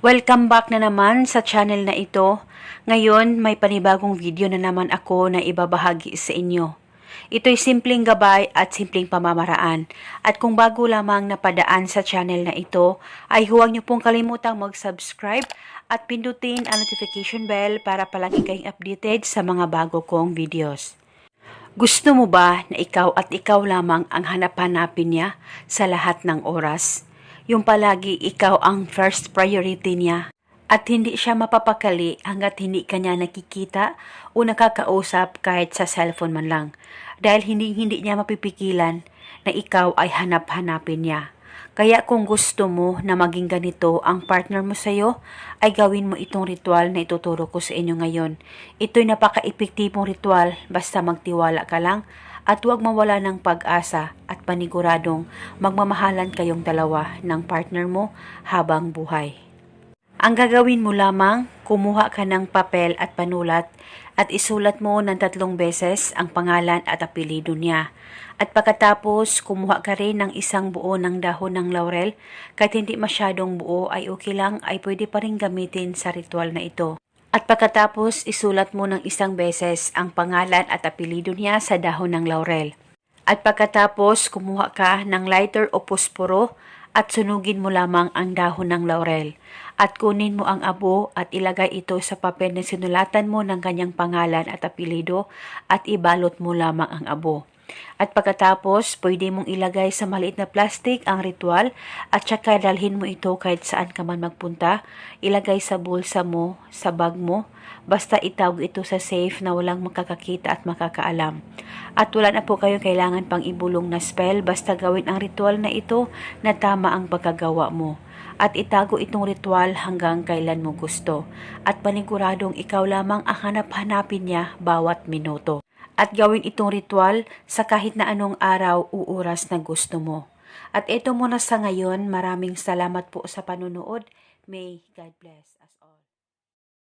Welcome back na naman sa channel na ito. Ngayon, may panibagong video na naman ako na ibabahagi sa inyo. Ito'y simpleng gabay at simpleng pamamaraan. At kung bago lamang napadaan sa channel na ito, ay huwag niyo pong kalimutang mag-subscribe at pindutin ang notification bell para palagi kayong updated sa mga bago kong videos. Gusto mo ba na ikaw at ikaw lamang ang hanap-hanapin niya sa lahat ng oras? Yung palagi ikaw ang first priority niya at hindi siya mapapakali hanggat hindi kanya nakikita o nakakausap kahit sa cellphone man lang dahil hindi hindi niya mapipigilan na ikaw ay hanap-hanapin niya. Kaya kung gusto mo na maging ganito ang partner mo sa'yo, ay gawin mo itong ritual na ituturo ko sa inyo ngayon. Ito'y napaka-epektibong ritual basta magtiwala ka lang at huwag mawala ng pag-asa at paniguradong magmamahalan kayong dalawa ng partner mo habang buhay. Ang gagawin mo lamang, kumuha ka ng papel at panulat at isulat mo ng tatlong beses ang pangalan at apelido niya. At pagkatapos, kumuha ka rin ng isang buo ng dahon ng laurel. Kahit hindi masyadong buo ay okay lang ay pwede pa rin gamitin sa ritual na ito. At pagkatapos, isulat mo ng isang beses ang pangalan at apelido niya sa dahon ng laurel. At pagkatapos, kumuha ka ng lighter o posporo at sunugin mo lamang ang dahon ng laurel. At kunin mo ang abo at ilagay ito sa papel na sinulatan mo ng kanyang pangalan at apelido at ibalot mo lamang ang abo. At pagkatapos, pwede mong ilagay sa maliit na plastic ang ritual at saka dalhin mo ito kahit saan ka man magpunta. Ilagay sa bulsa mo, sa bag mo, basta itawag ito sa safe na walang makakakita at makakaalam. At wala na po kayo kailangan pang ibulong na spell, basta gawin ang ritual na ito na tama ang pagkagawa mo. At itago itong ritual hanggang kailan mo gusto. At paniguradong ikaw lamang ang hanap-hanapin niya bawat minuto at gawin itong ritual sa kahit na anong araw o oras na gusto mo. At ito muna sa ngayon, maraming salamat po sa panunood. May God bless us all.